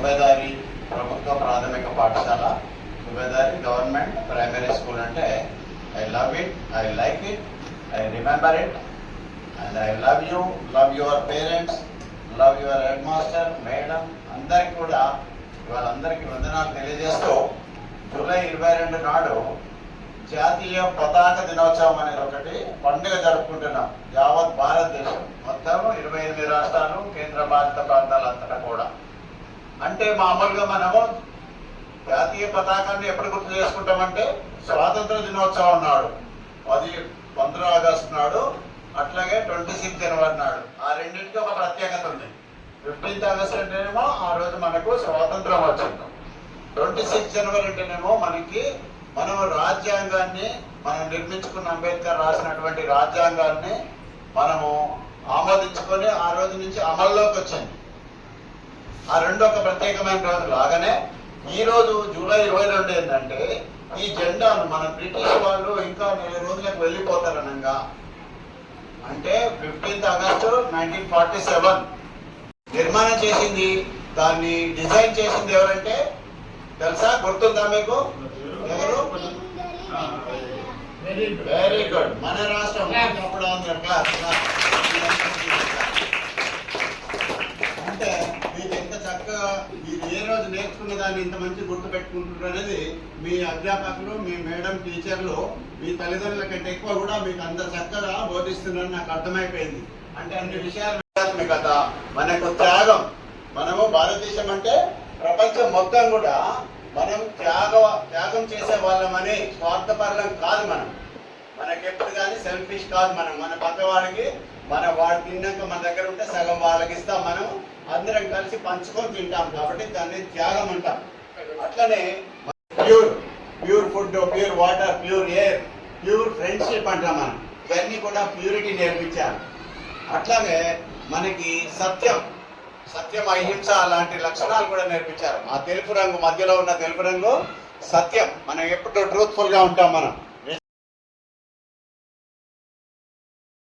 సుబేదారి ప్రభుత్వ ప్రాథమిక పాఠశాల సుబేదారి గవర్నమెంట్ ప్రైమరీ స్కూల్ అంటే I love it I like it I remember it and I love you love your parents love your headmaster madam అందరికి కూడా వాళ్ళందరికీ వందనాలు తెలియజేస్తూ జూలై ఇరవై రెండు నాడు జాతీయ పతాక దినోత్సవం అనేది ఒకటి పండుగ జరుపుకుంటున్నాం యావత్ భారతదేశం. మొత్తం ఇరవై ఎనిమిది రాష్ట్రాలు కేంద్ర పాలిత ప్రాంతాలంతటా కూడా. అంటే మామూలుగా మనము జాతీయ పతాకాన్ని ఎప్పుడు గుర్తు చేసుకుంటామంటే స్వాతంత్ర దినోత్సవం నాడు. పది పంద్ర ఆగస్టు నాడు అట్లాగే ట్వంటీ సిక్స్ జనవరి నాడు. ఆ రెండింటికి ఒక ప్రత్యేకత ఉంది. ఫిఫ్టీన్త్ ఆగస్ట్ అంటేనేమో ఆ రోజు మనకు స్వాతంత్రం వచ్చింది. ట్వంటీ సిక్స్ జనవరి అంటేనేమో మనకి మనం రాజ్యాంగాన్ని మనం నిర్మించుకున్న అంబేద్కర్ రాసినటువంటి రాజ్యాంగాన్ని మనము ఆమోదించుకొని ఆ రోజు నుంచి అమల్లోకి వచ్చింది. ఆ రెండు ఒక ప్రత్యేకమైన రోజు లాగానే ఈ రోజు జూలై ఇరవై రెండు ఏంటంటే ఈ జెండాను మన బ్రిటిష్ వాళ్ళు ఇంకా నెల రోజులకు వెళ్ళిపోతారనంగా. అంటే fifteenth August nineteen forty seven. నిర్మాణం చేసింది దాన్ని డిజైన్ చేసింది ఎవరంటే? తెలుసా? గుర్తుందా మీకు? ఎవరు? వెరీ గుడ్ మన రాష్ట్రం అప్పుడు మీరు ఏ రోజు నేర్చుకున్న దాన్ని ఇంత మంచి గుర్తు పెట్టుకుంటున్నారు అనేది మీ అధ్యాపకులు మీ మేడం టీచర్లు మీ తల్లిదండ్రుల కంటే ఎక్కువ కూడా మీకు అంత చక్కగా బోధిస్తున్నారని నాకు అర్థమైపోయింది. అంటే అన్ని విషయాలు కథ మనకు త్యాగం. మనము భారతదేశం అంటే ప్రపంచం మొత్తం కూడా మనం త్యాగ త్యాగం చేసే వాళ్ళమని స్వార్థపరులం కాదు మనం. మనకి ఎప్పుడు కానీ సెల్ఫిష్ కాదు మనం. మన పక్కవాడికి మన వాడు తిన్నాక మన దగ్గర ఉంటే సగం వాళ్ళకి ఇస్తాం మనం. అందరం కలిసి పంచుకొని తింటాం కాబట్టి దాన్ని త్యాగం అంటాం. అట్లనే pure pure food pure water pure air pure friendship అంటాం మనం. ఇవన్నీ కూడా ప్యూరిటీ నేర్పించారు అట్లాగే మనకి సత్యం సత్యం అహింస లాంటి లక్షణాలు కూడా నేర్పించారు ఆ తెలుపు రంగు మధ్యలో ఉన్న తెలుపు రంగు సత్యం. మనం ఎప్పుడు ట్రూత్ఫుల్గా ఉంటాం మనం.